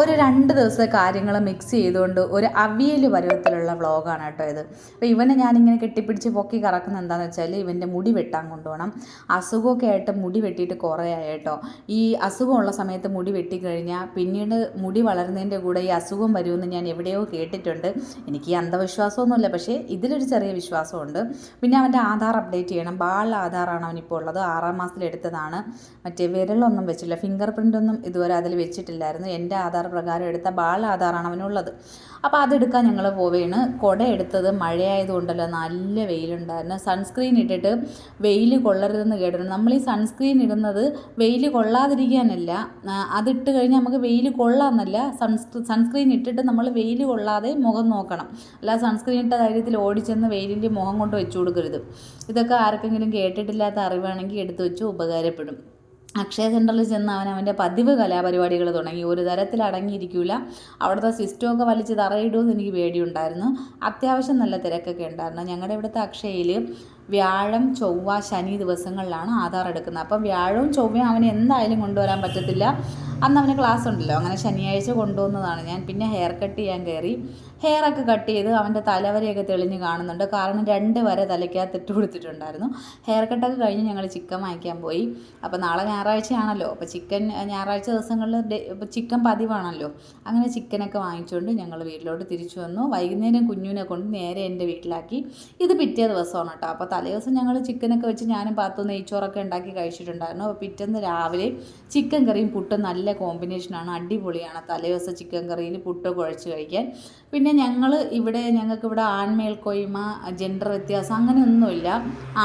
ഒരു രണ്ട് ദിവസത്തെ കാര്യങ്ങൾ മിക്സ് ചെയ്തുകൊണ്ട് ഒരു അവിയൽ പരുവത്തിലുള്ള വ്ളോഗാണ് കേട്ടോ ഇത്. അപ്പോൾ ഇവനെ ഞാനിങ്ങനെ കെട്ടിപ്പിടിച്ച് പൊക്കി കറക്കുന്ന എന്താണെന്ന് വെച്ചാൽ ഇവന്റെ മുടി വെട്ടാൻ കൊണ്ടുപോകണം അസുഖമൊക്കെ ആയിട്ട് മുടി വെട്ടിയിട്ട് കുറേ ആയി കേട്ടോ. ഈ അസുഖമുള്ള സമയത്ത് മുടി വെട്ടിക്കഴിഞ്ഞാൽ പിന്നീട് മുടി വളരുന്നതിന്റെ കൂടെ ഈ അസുഖം വരുമെന്ന് ഞാൻ എവിടെയോ കേട്ടിട്ടുണ്ട്. എനിക്ക് ഈ അന്ധവിശ്വാസമൊന്നുമില്ല പക്ഷേ ഇതിലൊരു ചെറിയ വിശ്വാസമുണ്ട്. പിന്നെ അവന്റെ ആധാർ അപ്ഡേറ്റ് ചെയ്യണം. ബാൾ ആധാറാണ് അവനിപ്പോൾ ഉള്ളത്. ആറാം മാസത്തിലെടുത്തതാണ്. മറ്റേ വിരലൊന്നും വെച്ചില്ല. ഫിംഗർ പ്രിന്റൊന്നും ഇതുവരെ അതിൽ വെച്ചിട്ടില്ലായിരുന്നു. എന്റെ ആധാർ പ്രകാരം എടുത്ത ബാൾ ആധാറാണ് അവനുള്ളത്. അപ്പോൾ അതെടുക്കാൻ ഞങ്ങൾ പോവുകയാണ് കുട എടുത്തത് മഴയായതുകൊണ്ടല്ലോ നല്ല വെയിലുണ്ടായിരുന്നു. സൺസ്ക്രീൻ ഇട്ടിട്ട് വെയിൽ കൊള്ളരുതെന്ന് കേട്ടിട്ടുണ്ട് നമ്മൾ ഈ സൺസ്ക്രീൻ ഇടുന്നത് വെയിൽ കൊള്ളാതിരിക്കാനല്ല. അതിട്ട് കഴിഞ്ഞാൽ നമുക്ക് വെയിൽ കൊള്ളാമെന്നല്ല സൺസ്ക്രീ സൺസ്ക്രീൻ ഇട്ടിട്ട് നമ്മൾ വെയിൽ കൊള്ളാതെ മുഖം നോക്കണം. അല്ല സൺസ്ക്രീൻ ഇട്ട ധൈര്യത്തിൽ ഓടിച്ചെന്ന് വെയിലിന്റെ മുഖം കൊണ്ട് വെച്ചു കൊടുക്കരുത്. ഇതൊക്കെ ആർക്കെങ്കിലും കേട്ടിട്ടില്ലാത്ത അറിവാണെങ്കിൽ എടുത്തു വെച്ച് ഉപകാരപ്പെടും. അക്ഷയ സെന്ററിൽ ചെന്ന് അവൻ അവന്റെ പതിവ് കലാപരിപാടികൾ തുടങ്ങി. ഒരു തരത്തിൽ അടങ്ങിയിരിക്കില്ല അവിടുത്തെ സിസ്റ്റമൊക്കെ വലിച്ച് തറയിടുമെന്ന് എനിക്ക് പേടിയുണ്ടായിരുന്നു. അത്യാവശ്യം നല്ല തിരക്കൊക്കെ ഉണ്ടായിരുന്നു. ഞങ്ങളുടെ ഇവിടുത്തെ അക്ഷയയിൽ വ്യാഴം ചൊവ്വ ശനി ദിവസങ്ങളിലാണ് ആധാർ എടുക്കുന്നത്. അപ്പം വ്യാഴവും ചൊവ്വയും അവന് എന്തായാലും കൊണ്ടുവരാൻ പറ്റത്തില്ല. അന്ന് അവന് ക്ലാസ് ഉണ്ടല്ലോ. അങ്ങനെ ശനിയാഴ്ച കൊണ്ടുവന്നതാണ് ഞാൻ. പിന്നെ ഹെയർ കട്ട് ചെയ്യാൻ കയറി. ഹെയറൊക്കെ കട്ട് ചെയ്ത് അവന്റെ തലവരെയൊക്കെ തെളിഞ്ഞ് കാണുന്നുണ്ട്. കാരണം രണ്ട് വരെ തലയ്ക്കകത്ത് ഇട്ട് കൊടുത്തിട്ടുണ്ടായിരുന്നു. ഹെയർ കട്ടൊക്കെ കഴിഞ്ഞ് ഞങ്ങൾ ചിക്കൻ വാങ്ങിക്കാൻ പോയി. അപ്പോൾ നാളെ ഞായറാഴ്ചയാണല്ലോ. അപ്പോൾ ചിക്കൻ ഞായറാഴ്ച ദിവസങ്ങളിൽ ചിക്കൻ പതിവാണല്ലോ. അങ്ങനെ ചിക്കനൊക്കെ വാങ്ങിച്ചുകൊണ്ട് ഞങ്ങൾ വീട്ടിലോട്ട് തിരിച്ചു വന്നു. വൈകുന്നേരം കുഞ്ഞുവിനെ കൊണ്ട് നേരെ എന്റെ വീട്ടിലാക്കി. ഇത് പിറ്റേ ദിവസമാണ് കേട്ടോ. അപ്പോൾ തലേദിവസം ഞങ്ങൾ ചിക്കനൊക്കെ വെച്ച് ഞാനും പാത്തു നെയ്ച്ചോറൊക്കെ ഉണ്ടാക്കി കഴിച്ചിട്ടുണ്ടായിരുന്നു. അപ്പോൾ പിറ്റേന്ന് രാവിലെ ചിക്കൻ കറിയും പുട്ടും നല്ല കോമ്പിനേഷനാണ് അടിപൊളിയാണ് തലേദിവസം ചിക്കൻ കറിയിൽ പുട്ട് കുഴച്ച് കഴിക്കാൻ. പിന്നെ ഞങ്ങൾ ഇവിടെ ഞങ്ങൾക്ക് ഇവിടെ ആൺമേൽക്കോയ്മ ജെൻഡർ വ്യത്യാസം അങ്ങനെയൊന്നുമില്ല.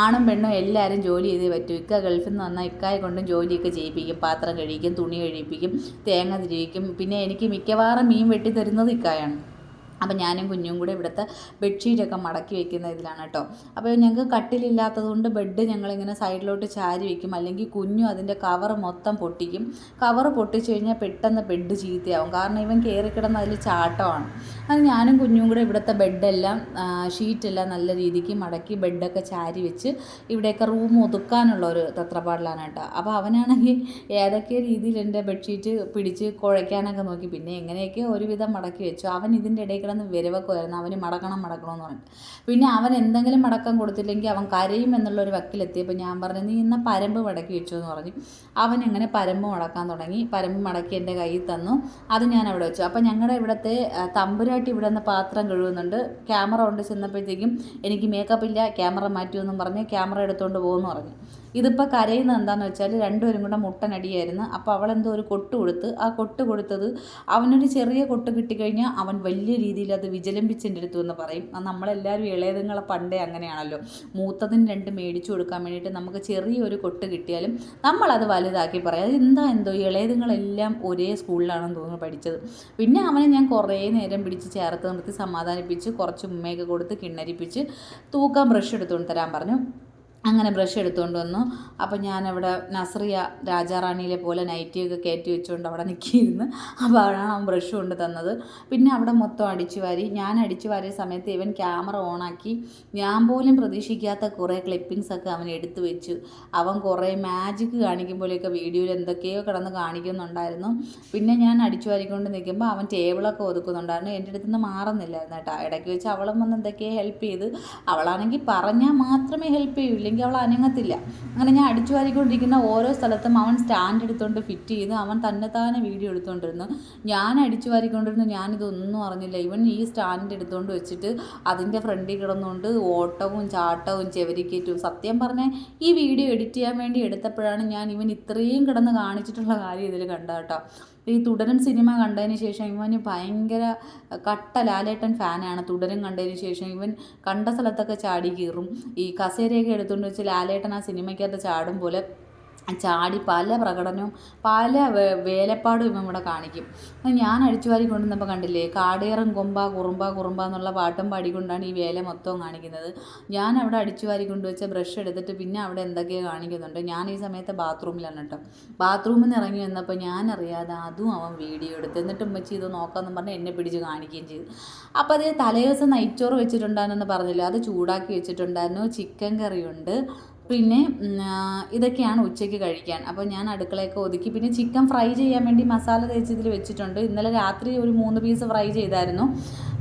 ആണും പെണ്ണും എല്ലാവരും ജോലി ചെയ്തേ പറ്റൂ. ഇക്ക ഗൾഫിൽ നിന്ന് വന്നാൽ ഇക്കായെ കൊണ്ടും ജോലിയൊക്കെ ചെയ്യിപ്പിക്കും. പാത്രം കഴിക്കും തുണി കഴിപ്പിക്കും തേങ്ങ തിരിയിക്കും പിന്നെ എനിക്ക് മിക്കവാറും മീൻ വെട്ടി തരുന്നത് ഇക്കായാണ്. അപ്പം ഞാനും കുഞ്ഞും കൂടെ ഇവിടുത്തെ ബെഡ്ഷീറ്റൊക്കെ മടക്കി വെക്കുന്ന ഇതിലാണ് കേട്ടോ. അപ്പോൾ ഞങ്ങൾക്ക് കട്ടിലില്ലാത്തതുകൊണ്ട് ബെഡ് ഞങ്ങളിങ്ങനെ സൈഡിലോട്ട് ചാരി വെക്കും. അല്ലെങ്കിൽ കുഞ്ഞു അതിന്റെ കവർ മൊത്തം പൊട്ടിക്കും. കവർ പൊട്ടിച്ച് കഴിഞ്ഞാൽ പെട്ടെന്ന് ബെഡ് ചീത്തയാവും. കാരണം ഇവൻ കയറി കിടന്ന് അതിൽ ചാട്ടമാണ്. അത് ഞാനും കുഞ്ഞും കൂടെ ഇവിടുത്തെ ബെഡെല്ലാം ഷീറ്റെല്ലാം നല്ല രീതിക്ക് മടക്കി ബെഡൊക്കെ ചാരി വെച്ച് ഇവിടെയൊക്കെ റൂം ഒതുക്കാനുള്ള ഒരു തത്രപ്പാടിലാണ് കേട്ടോ. അപ്പോൾ അവനാണെങ്കിൽ ഏതൊക്കെ രീതിയിൽ എന്റെ ബെഡ്ഷീറ്റ് പിടിച്ച് കുഴയ്ക്കാനൊക്കെ നോക്കി. പിന്നെ എങ്ങനെയൊക്കെ ഒരുവിധം മടക്കി വെച്ചു. അവൻ ഇതിന്റെ ഇടയിൽ കിടന്ന് വിരവക്കുമായിരുന്നു അവന് മടക്കണം മടക്കണം എന്ന് പറഞ്ഞു പിന്നെ അവൻ എന്തെങ്കിലും മടക്കം കൊടുത്തില്ലെങ്കിൽ അവൻ കരയും എന്നുള്ള എന്നുള്ളൊരു വക്കിലെത്തിയപ്പോൾ ഞാൻ പറഞ്ഞു നീ ഇന്ന പരമ്പ് മടക്കി വെച്ചു എന്ന് പറഞ്ഞു. അവൻ എങ്ങനെ പരമ്പ് മടക്കാൻ തുടങ്ങി. പരമ്പ് മടക്കി എന്റെ കയ്യിൽ തന്നു. അത് ഞാൻ അവിടെ വെച്ചു. അപ്പോൾ ഞങ്ങളുടെ ഇവിടുത്തെ തമ്പുരാട്ടി ഇവിടെ നിന്ന് പാത്രം കഴുകുന്നുണ്ട്. ക്യാമറ കൊണ്ട് ചെന്നപ്പോഴത്തേക്കും എനിക്ക് മേക്കപ്പ് ഇല്ല ക്യാമറ മാറ്റുമെന്നും പറഞ്ഞ് ക്യാമറ എടുത്തുകൊണ്ട് പോകുമെന്ന് പറഞ്ഞു. ഇതിപ്പോൾ കരയുന്നത് എന്താണെന്ന് വെച്ചാൽ രണ്ടുപേരും കൂടെ മുട്ടനടിയായിരുന്നു. അപ്പോൾ അവൾ എന്തോ ഒരു കൊട്ട് കൊടുത്ത് ആ കൊട്ട് കൊടുത്തത് അവനൊരു ചെറിയ കൊട്ട് കിട്ടിക്കഴിഞ്ഞാൽ അവൻ വലിയ രീതിയിൽ അത് വിജലംബിച്ചെന്റെ അടുത്തു എന്ന് പറയും. അത് നമ്മളെല്ലാവരും ഇളയതുങ്ങളെ പണ്ടേ അങ്ങനെയാണല്ലോ. മൂത്തതിന് രണ്ട് മേടിച്ചു കൊടുക്കാൻ വേണ്ടിയിട്ട് നമുക്ക് ചെറിയൊരു കൊട്ട് കിട്ടിയാലും നമ്മളത് വലുതാക്കി പറയും. അത് എന്താ എന്തോ ഇളയതുങ്ങളെല്ലാം ഒരേ സ്കൂളിലാണെന്ന് തോന്നുന്നു പഠിച്ചത്. പിന്നെ അവനെ ഞാൻ കുറേ നേരം പിടിച്ച് ചേർത്ത് നിർത്തി സമാധാനിപ്പിച്ച് കുറച്ച് ഉമ്മയൊക്കെ കൊടുത്ത് കിണ്ണരിപ്പിച്ച് തൂക്കാൻ ബ്രഷ് എടുത്തുകൊണ്ട് തരാൻ പറഞ്ഞു. അങ്ങനെ ബ്രഷ് എടുത്തുകൊണ്ട് വന്നു. അപ്പോൾ ഞാനവിടെ നസ്രിയ രാജാറാണിയിലെ പോലെ നൈറ്റിയൊക്കെ കയറ്റി വെച്ചുകൊണ്ട് അവിടെ നിൽക്കിയിരുന്നു അപ്പോൾ അവിടെയാണ് അവൻ ബ്രഷ് കൊണ്ട് തന്നത്. പിന്നെ അവിടെ മൊത്തം അടിച്ചു വാരി. ഞാൻ അടിച്ചു വാരിയ സമയത്ത് ഇവൻ ക്യാമറ ഓണാക്കി ഞാൻ പോലും പ്രതീക്ഷിക്കാത്ത കുറേ ക്ലിപ്പിങ്സ് ഒക്കെ അവൻ എടുത്തു വെച്ചു. അവൻ കുറേ മാജിക് കാണിക്കുമ്പോഴേയൊക്കെ വീഡിയോയിൽ എന്തൊക്കെയോ കിടന്ന് കാണിക്കുന്നുണ്ടായിരുന്നു. പിന്നെ ഞാൻ അടിച്ചു വാരിക്കൊണ്ട് നിൽക്കുമ്പോൾ അവൻ ടേബിളൊക്കെ ഒതുക്കുന്നുണ്ടായിരുന്നു. എന്റെ അടുത്ത് നിന്ന് മാറുന്നില്ലായിരുന്നു കേട്ടോ. ഇടയ്ക്ക് വെച്ച് അവളും വന്ന് എന്തൊക്കെയോ ഹെൽപ്പ് ചെയ്ത്. അവളാണെങ്കിൽ പറഞ്ഞാൽ മാത്രമേ ഹെൽപ്പ് ചെയ്യൂ ഇല്ലെങ്കിൽ അവൾ അനങ്ങത്തില്ല. അങ്ങനെ ഞാൻ അടിച്ചു വാരിക്കൊണ്ടിരിക്കുന്ന ഓരോ സ്ഥലത്തും അവൻ സ്റ്റാൻഡ് എടുത്തുകൊണ്ട് ഫിറ്റ് ചെയ്ത് അവൻ തന്നെ താനെ വീഡിയോ എടുത്തുകൊണ്ടിരുന്നു ഞാൻ അടിച്ചു വാരിക്കൊണ്ടിരുന്നു. ഞാനിതൊന്നും അറിഞ്ഞില്ല. ഇവൻ ഈ സ്റ്റാൻഡ് എടുത്തുകൊണ്ട് വെച്ചിട്ട് അതിന്റെ ഫ്രണ്ടിൽ കിടന്നുകൊണ്ട് ഓട്ടവും ചാട്ടവും ചെവരിക്കേറ്റും. സത്യം പറഞ്ഞാൽ ഈ വീഡിയോ എഡിറ്റ് ചെയ്യാൻ വേണ്ടി എടുത്തപ്പോഴാണ് ഞാൻ ഇവൻ ഇത്രയും കിടന്ന് കാണിച്ചിട്ടുള്ള കാര്യം ഇതിൽ കണ്ട കേട്ടോ. ഈ തുടരും സിനിമ കണ്ടതിന് ശേഷം ഇവൻ ഭയങ്കര കട്ട ലാലേട്ടൻ ഫാനാണ്. തുടരും കണ്ടതിന് ശേഷം ഇവൻ കണ്ട സ്ഥലത്തൊക്കെ ചാടി കീറും. ഈ കസേരയൊക്കെ എടുത്തുകൊണ്ട് വെച്ച് ലാലേട്ടൻ ആ സിനിമയ്ക്കകത്ത് ചാടും പോലെ ചാടി പല പ്രകടനവും പല വേലപ്പാടും ഇവിടെ കാണിക്കും. അപ്പം ഞാൻ അടിച്ചുവാരി കൊണ്ടുവന്നപ്പോൾ കണ്ടില്ലേ കാടേറും കൊമ്പ കുറുമ്പ കുറുമ്പ എന്നുള്ള പാട്ടും പാടിക്കൊണ്ടാണ് ഈ വേല മൊത്തവും കാണിക്കുന്നത്. ഞാൻ അവിടെ അടിച്ചുവാരി കൊണ്ടുവച്ച ബ്രഷ് എടുത്തിട്ട് പിന്നെ അവിടെ എന്തൊക്കെയോ കാണിക്കുന്നുണ്ട്. ഞാൻ ഈ സമയത്ത് ബാത്റൂമിലാണ് കേട്ടോ. ബാത്റൂമിൽ നിന്ന് ഇറങ്ങി വന്നപ്പോൾ ഞാൻ അറിയാതെ അതും അവൻ വീഡിയോ എടുത്ത് എന്നിട്ട് ഉമ്മച്ചി ഇത് നോക്കാമെന്ന് പറഞ്ഞ് എന്നെ പിടിച്ച് കാണിക്കുകയും ചെയ്തു. അപ്പോൾ അതേ തലേദിവസം നൈച്ചോറ് വെച്ചിട്ടുണ്ടായിരുന്നെന്ന് പറഞ്ഞില്ല അത് ചൂടാക്കി വെച്ചിട്ടുണ്ടായിരുന്നു. ചിക്കൻ കറിയുണ്ട് പിന്നെ ഇതൊക്കെയാണ് ഉച്ചയ്ക്ക് കഴിക്കാൻ. അപ്പോൾ ഞാൻ അടുക്കളയൊക്കെ ഒതുക്കി. പിന്നെ ചിക്കൻ ഫ്രൈ ചെയ്യാൻ വേണ്ടി മസാല തേച്ചതിൽ വെച്ചിട്ടുണ്ട്. ഇന്നലെ രാത്രി ഒരു മൂന്ന് പീസ് ഫ്രൈ ചെയ്തായിരുന്നു.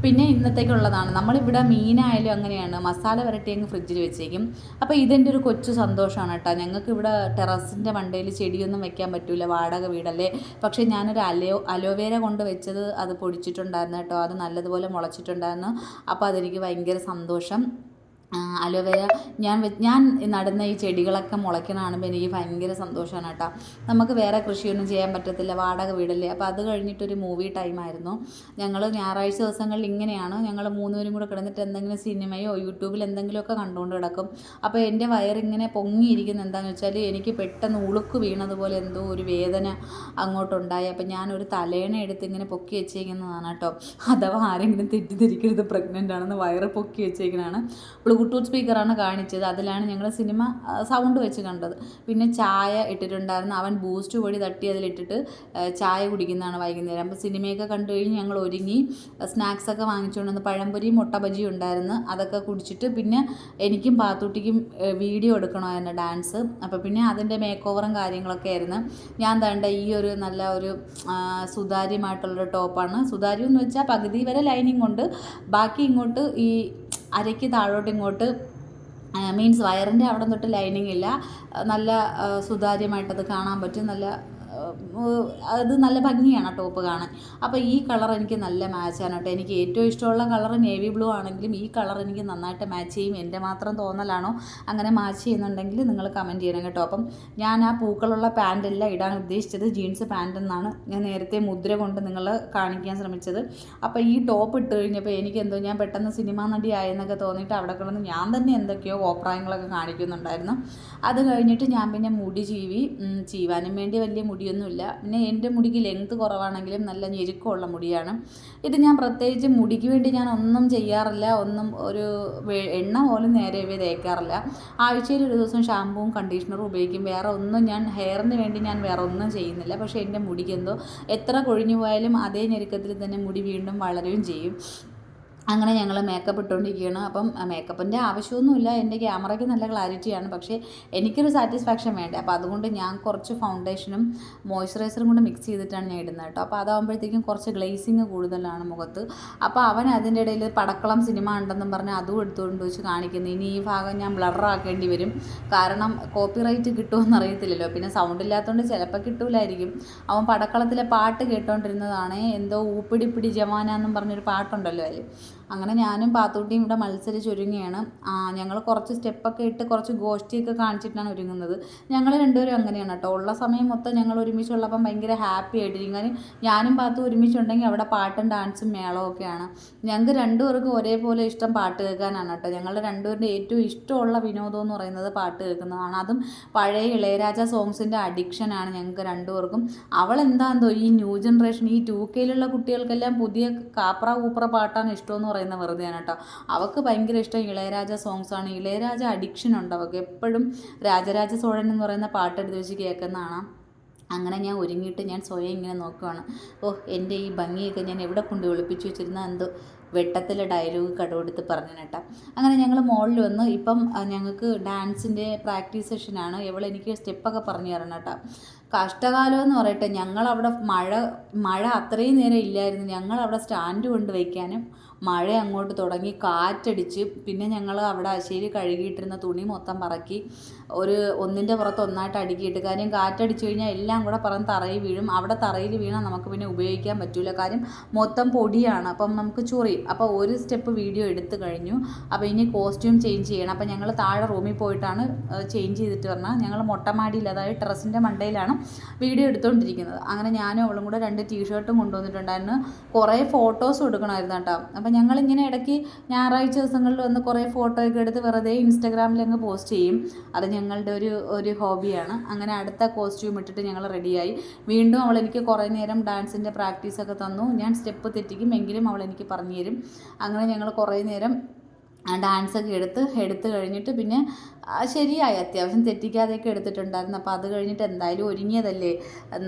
പിന്നെ ഇന്നത്തേക്കുള്ളതാണ്. നമ്മളിവിടെ മീനായാലും അങ്ങനെയാണ്. മസാല വരട്ടി അങ്ങ് ഫ്രിഡ്ജിൽ വെച്ചേക്കും. അപ്പോൾ ഇതെന്റെ ഒരു കൊച്ചു സന്തോഷമാണ് കേട്ടോ. ഞങ്ങൾക്ക് ഇവിടെ ടെറസിന്റെ മണ്ടയിൽ ചെടിയൊന്നും വെക്കാൻ പറ്റില്ല വാടക വീടല്ലേ? പക്ഷേ ഞാനൊരു അലോ അലോവേര കൊണ്ട് വെച്ചത് അത് പൊടിച്ചിട്ടുണ്ടായിരുന്നു കേട്ടോ. അത് നല്ലതുപോലെ മുളച്ചിട്ടുണ്ടായിരുന്നു. അപ്പോൾ അതെനിക്ക് ഭയങ്കര സന്തോഷം. അലോവേര ഞാൻ ഞാൻ നടുന്ന ഈ ചെടികളൊക്കെ മുളയ്ക്കണ കാണുമ്പോൾ എനിക്ക് ഭയങ്കര സന്തോഷമാണ് കേട്ടോ. നമുക്ക് വേറെ കൃഷിയൊന്നും ചെയ്യാൻ പറ്റത്തില്ല വാടക വീടല്ലേ? അപ്പോൾ അത് കഴിഞ്ഞിട്ടൊരു മൂവി ടൈമായിരുന്നു ഞങ്ങൾ ഞായറാഴ്ച ദിവസങ്ങളിൽ ഇങ്ങനെയാണ്. ഞങ്ങൾ മൂന്നുപേരും കൂടെ കിടന്നിട്ട് എന്തെങ്കിലും സിനിമയോ യൂട്യൂബിൽ എന്തെങ്കിലുമൊക്കെ കണ്ടുകൊണ്ട് കിടക്കും. അപ്പോൾ എന്റെ വയറിങ്ങനെ പൊങ്ങിയിരിക്കുന്ന എന്താണെന്ന് വെച്ചാൽ എനിക്ക് പെട്ടെന്ന് ഉളുക്ക് വീണതുപോലെ എന്തോ ഒരു വേദന അങ്ങോട്ടുണ്ടായി. അപ്പോൾ ഞാനൊരു തലേണ എടുത്ത് ഇങ്ങനെ പൊക്കി വെച്ചേക്കുന്നതാണ് കേട്ടോ. അഥവാ ആരെങ്കിലും തെറ്റിദ്ധരിക്കരുത് പ്രഗ്നന്റ് ആണെന്ന് വയറ് പൊക്കി വെച്ചേക്കുന്നതാണ്. ബ്ലൂടൂത്ത് സ്പീക്കറാണ് കാണിച്ചത്. അതിലാണ് ഞങ്ങൾ സിനിമ സൗണ്ട് വെച്ച് കണ്ടത്. പിന്നെ ചായ ഇട്ടിട്ടുണ്ടായിരുന്നു. അവൻ ബൂസ്റ്റ് പൊടി തട്ടി അതിലിട്ടിട്ട് ചായ കുടിക്കുന്നതാണ് വൈകുന്നേരം. അപ്പോൾ സിനിമയൊക്കെ കണ്ടു കഴിഞ്ഞ് ഞങ്ങൾ ഒരുങ്ങി സ്നാക്സൊക്കെ വാങ്ങിച്ചുകൊണ്ട് വന്ന് പഴംപൊരിയും മുട്ട ഉണ്ടായിരുന്നു. അതൊക്കെ കുടിച്ചിട്ട് പിന്നെ എനിക്കും പാത്തൂട്ടിക്കും വീഡിയോ എടുക്കണമായിരുന്നു ഡാൻസ് അപ്പോൾ പിന്നെ അതിന്റെ മേക്ക് ഓവറും കാര്യങ്ങളൊക്കെ ആയിരുന്നു. ഞാൻ തേണ്ട ഈ ഒരു നല്ല ഒരു സുതാര്യമായിട്ടുള്ളൊരു ടോപ്പാണ് സുതാര്യം എന്ന് വെച്ചാൽ പകുതി വരെ ലൈനിങ് ഉണ്ട് ബാക്കി ഇങ്ങോട്ട് ഈ അരയ്ക്ക് താഴോട്ട് ഇങ്ങോട്ട് മീൻസ് വയറിന്റെ അവിടെ തൊട്ട് ലൈനിങ് ഇല്ല. നല്ല സുതാര്യമായിട്ടത് കാണാൻ പറ്റും. നല്ല അത് നല്ല ഭംഗിയാണ് ടോപ്പ് കാണാൻ. അപ്പോൾ ഈ കളർ എനിക്ക് നല്ല മാച്ചാണ് കേട്ടോ. എനിക്ക് ഏറ്റവും ഇഷ്ടമുള്ള കളർ നേവി ബ്ലൂ ആണെങ്കിലും ഈ കളർ എനിക്ക് നന്നായിട്ട് മാച്ച് ചെയ്യും. എന്റെ മാത്രം തോന്നലാണോ അങ്ങനെ മാച്ച് ചെയ്യുന്നുണ്ടെങ്കിൽ നിങ്ങൾ കമന്റ് ചെയ്യണം കേട്ടോ. അപ്പം ഞാൻ ആ പൂക്കളുള്ള പാന്റല്ല ഇടാൻ ഉദ്ദേശിച്ചത് ജീൻസ് പാന്റ് എന്നാണ്. ഞാൻ നേരത്തെ മുദ്ര കൊണ്ട് നിങ്ങൾ കാണിക്കാൻ ശ്രമിച്ചത്. അപ്പോൾ ഈ ടോപ്പ് ഇട്ട് കഴിഞ്ഞപ്പോൾ എനിക്ക് എന്തോ ഞാൻ പെട്ടെന്ന് സിനിമാ നടി ആയെന്നൊക്കെ തോന്നിയിട്ട് അവിടെ കിടന്ന് ഞാൻ തന്നെ എന്തൊക്കെയോ ഓപ്രായങ്ങളൊക്കെ കാണിക്കുന്നുണ്ടായിരുന്നു. അത് കഴിഞ്ഞിട്ട് ഞാൻ പിന്നെ മുടി ചീവി. ചീവാനും വേണ്ടി വലിയ മുടിയൊന്നുമില്ല പിന്നെ എന്റെ മുടിക്ക് ലെങ്ത് കുറവാണെങ്കിലും നല്ല ഞെരുക്കമുള്ള മുടിയാണ്. ഇത് ഞാൻ പ്രത്യേകിച്ച് മുടിക്ക് വേണ്ടി ഞാൻ ഒന്നും ചെയ്യാറില്ല. ഒന്നും ഒരു എണ്ണ പോലും നേരെ തേക്കാറില്ല. ആഴ്ചയിൽ ഒരു ദിവസം ഷാമ്പുവും കണ്ടീഷണറും ഉപയോഗിക്കും. വേറെ ഒന്നും ഞാൻ ഹെയറിന് വേണ്ടി ഞാൻ വേറെ ഒന്നും ചെയ്യുന്നില്ല. പക്ഷേ എന്റെ മുടിക്ക് എന്തോ എത്ര കൊഴിഞ്ഞു പോയാലും അതേ ഞെരുക്കത്തിൽ തന്നെ മുടി വീണ്ടും വളരുകയും ചെയ്യും. അങ്ങനെ ഞങ്ങൾ മേക്കപ്പ് ഇട്ടുകൊണ്ടിരിക്കുകയാണ്. അപ്പം മേക്കപ്പിന്റെ ആവശ്യമൊന്നുമില്ല. എന്റെ ക്യാമറയ്ക്ക് നല്ല ക്ലാരിറ്റിയാണ് പക്ഷേ എനിക്കൊരു സാറ്റിസ്ഫാക്ഷൻ വേണ്ടേ? അപ്പോൾ അതുകൊണ്ട് ഞാൻ കുറച്ച് ഫൗണ്ടേഷനും മോയ്സ്ചറൈസറും കൂടെ മിക്സ് ചെയ്തിട്ടാണ് ഞാൻ ഇടുന്നത് കേട്ടോ. അപ്പോൾ അതാകുമ്പോഴത്തേക്കും കുറച്ച് ഗ്ലേസിങ് കൂടുതലാണ് മുഖത്ത്. അപ്പോൾ അവൻ അതിന്റെ ഇടയിൽ പടക്കളം സിനിമ ഉണ്ടെന്നും പറഞ്ഞ് അതും എടുത്തുകൊണ്ട് വെച്ച് കാണിക്കുന്നു. ഇനി ഈ ഭാഗം ഞാൻ ബ്ലറാക്കേണ്ടി വരും. കാരണം കോപ്പിറൈറ്റ് കിട്ടുമെന്ന് അറിയത്തില്ലല്ലോ. പിന്നെ സൗണ്ട് ഇല്ലാത്തതുകൊണ്ട് ചിലപ്പോൾ കിട്ടൂലായിരിക്കും. അവൻ പടക്കളത്തിലെ പാട്ട് കേട്ടോണ്ടിരുന്നതാണ്. എന്തോ ഊപ്പിടിപ്പിടി ജമാന എന്നും പറഞ്ഞൊരു പാട്ടുണ്ടല്ലോ അതിൽ അങ്ങനെ ഞാനും പാത്തൂട്ടിയും ഇവിടെ മത്സരിച്ചൊരുങ്ങുകയാണ്. ഞങ്ങൾ കുറച്ച് സ്റ്റെപ്പൊക്കെ ഇട്ട് കുറച്ച് ഗോഷ്ടിയൊക്കെ കാണിച്ചിട്ടാണ് ഒരുങ്ങുന്നത്. ഞങ്ങൾ രണ്ടുപേരും അങ്ങനെയാണ് കേട്ടോ. ഉള്ള സമയം മൊത്തം ഞങ്ങൾ ഒരുമിച്ചുള്ളപ്പം ഭയങ്കര ഹാപ്പി ആയിട്ടിരിക്കും. കാര്യം ഞാനും പാത്തും ഒരുമിച്ചുണ്ടെങ്കിൽ അവിടെ പാട്ടും ഡാൻസും മേളവും ഒക്കെയാണ്. ഞങ്ങൾക്ക് രണ്ടുപേർക്കും ഒരേപോലെ ഇഷ്ടം പാട്ട് കേൾക്കാനാണ് കേട്ടോ. ഞങ്ങളുടെ രണ്ടുപേരുടെ ഏറ്റവും ഇഷ്ടമുള്ള വിനോദം എന്ന് പറയുന്നത് പാട്ട് കേൾക്കുന്നതാണ്. അതും പഴയ ഇളയരാജ സോങ്സിന്റെ അഡിക്ഷനാണ് ഞങ്ങൾക്ക് രണ്ടുപേർക്കും. അവൾ അവളെന്താന്തോ ഈ ന്യൂ ജനറേഷൻ ഈ ടു കെയിലുള്ള കുട്ടികൾക്കെല്ലാം പുതിയ കാപ്ര കൂപ്ര പാട്ടാണ് ഇഷ്ടമെന്ന് പറയുന്ന വെറുതെയാണ് കേട്ടോ അവൾക്ക് ഭയങ്കര ഇഷ്ടം ഇളയരാജ സോങ്സ് ആണ്. ഇളയരാജ അഡിക്ഷൻ ഉണ്ട് അവൾക്ക് എപ്പോഴും രാജരാജ സോഴൻ എന്ന് പറയുന്ന പാട്ട് എടുത്ത് വെച്ച് കേൾക്കുന്നതാണ്. അങ്ങനെ ഞാൻ ഒരുങ്ങിയിട്ട് ഞാൻ സ്വയം ഇങ്ങനെ നോക്കുകയാണ് ഓ എന്റെ ഈ ഭംഗിയൊക്കെ ഞാൻ എവിടെ കൊണ്ട് ഒളിപ്പിച്ചു വെച്ചിരുന്ന എന്തോ വെട്ടത്തിലെ ഡയലോഗ് കടുവെടുത്ത് പറഞ്ഞു കേട്ടോ അങ്ങനെ ഞങ്ങൾ മോളിൽ വന്ന്. ഇപ്പം ഞങ്ങൾക്ക് ഡാൻസിന്റെ പ്രാക്ടീസ് സെഷനാണ് ഇവൾ എനിക്ക് സ്റ്റെപ്പൊക്കെ പറഞ്ഞു തരണം കേട്ടോ കഷ്ടകാലം എന്ന് പറയട്ടെ ഞങ്ങളവിടെ മഴ മഴ അത്രയും നേരം ഇല്ലായിരുന്നു. ഞങ്ങളവിടെ സ്റ്റാൻഡ് കൊണ്ട് വയ്ക്കാനും മഴ അങ്ങോട്ട് തുടങ്ങി കാറ്റടിച്ച് പിന്നെ ഞങ്ങൾ അവിടെ അശേരി കഴുകിയിട്ടിരുന്ന തുണി മൊത്തം പറക്കി ഒരു ഒന്നിന്റെ പുറത്ത് ഒന്നായിട്ട് അടുക്കിയിട്ട്. കാര്യം കാറ്റടിച്ചു കഴിഞ്ഞാൽ എല്ലാം കൂടെ പറന്ന് തറയിൽ വീഴും. അവിടെ തറയിൽ വീണാൽ നമുക്ക് പിന്നെ ഉപയോഗിക്കാൻ പറ്റില്ല കാര്യം മൊത്തം പൊടിയാണ്. അപ്പം നമുക്ക് ചൊറിയും അപ്പോൾ ഒരു സ്റ്റെപ്പ് വീഡിയോ എടുത്തു കഴിഞ്ഞു. അപ്പോൾ ഇനി കോസ്റ്റ്യൂം ചേഞ്ച് ചെയ്യണം. അപ്പോൾ ഞങ്ങൾ താഴെ റൂമിൽ പോയിട്ടാണ് ചേഞ്ച് ചെയ്തിട്ട് പറഞ്ഞാൽ ഞങ്ങൾ മൊട്ടമാടിയിൽ അതായത് ടെറസിന്റെ മണ്ടയിലാണ് വീഡിയോ എടുത്തുകൊണ്ടിരിക്കുന്നത് അങ്ങനെ ഞാനും അവളും കൂടെ രണ്ട് ടീഷർട്ടും കൊണ്ടുവന്നിട്ടുണ്ടായിരുന്നു. കുറേ ഫോട്ടോസ് എടുക്കണമായിരുന്നു കേട്ടോ. അപ്പോൾ ഞങ്ങളിങ്ങനെ ഇടയ്ക്ക് ഞായറാഴ്ച ദിവസങ്ങളിൽ വന്ന് കുറേ ഫോട്ടോ ഒക്കെ എടുത്ത് വെറുതെ ഇൻസ്റ്റാഗ്രാമിൽ അങ്ങ് പോസ്റ്റ് ചെയ്യും. അത് ഞങ്ങളുടെ ഒരു ഒരു ഹോബിയാണ്. അങ്ങനെ അടുത്ത കോസ്റ്റ്യൂം ഇട്ടിട്ട് ഞങ്ങൾ റെഡിയായി. വീണ്ടും അവൾ എനിക്ക് കുറേ നേരം ഡാൻസിന്റെ പ്രാക്ടീസൊക്കെ തന്നു. ഞാൻ സ്റ്റെപ്പ് തെറ്റിക്കും എങ്കിലും അവൾ എനിക്ക് പറഞ്ഞു തരും അങ്ങനെ ഞങ്ങൾ കുറേ നേരം ഡാൻസൊക്കെ എടുത്ത് എടുത്തു കഴിഞ്ഞിട്ട് പിന്നെ ശരിയായി. അത്യാവശ്യം തെറ്റിക്കാതെയൊക്കെ എടുത്തിട്ടുണ്ടായിരുന്നു. അപ്പോൾ അത് കഴിഞ്ഞിട്ട് എന്തായാലും ഒരുങ്ങിയതല്ലേ.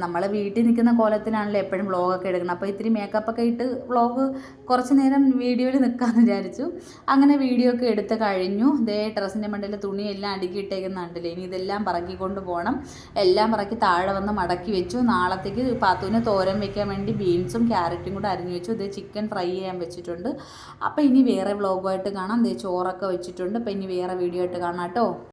നമ്മളെ വീട്ടിൽ നിൽക്കുന്ന കോലത്തിനാണല്ലോ എപ്പോഴും വ്ളോഗൊക്കെ എടുക്കണം അപ്പോൾ ഇത്തിരി മേക്കപ്പൊക്കെ ഇട്ട് വ്ളോഗ് കുറച്ച് നേരം വീഡിയോയിൽ നിൽക്കാമെന്ന് വിചാരിച്ചു. അങ്ങനെ വീഡിയോ ഒക്കെ എടുത്ത് കഴിഞ്ഞു. ഇതേ ഡ്രസ്സിന്റെ മണ്ടയിൽ തുണിയെല്ലാം അടുക്കിയിട്ടേക്കുന്നുണ്ടല്ലേ ഇനി ഇതെല്ലാം പറക്കിക്കൊണ്ട് പോകണം. എല്ലാം പറക്കി താഴെ വന്ന് മടക്കി വെച്ചു. നാളത്തേക്ക് പാത്തുവിന് തോരൻ വെക്കാൻ വേണ്ടി ബീൻസും ക്യാരറ്റും കൂടെ അരിഞ്ഞു വെച്ചു. ദേ ചിക്കൻ ഫ്രൈ ചെയ്യാൻ വെച്ചിട്ടുണ്ട്. അപ്പോൾ ഇനി വേറെ വ്ളോഗുമായിട്ട് കാണാം. ദേ ചോറൊക്കെ വെച്ചിട്ടുണ്ട്. അപ്പോൾ ഇനി വേറെ വീഡിയോ ആയിട്ട് കാണാം കേട്ടോ.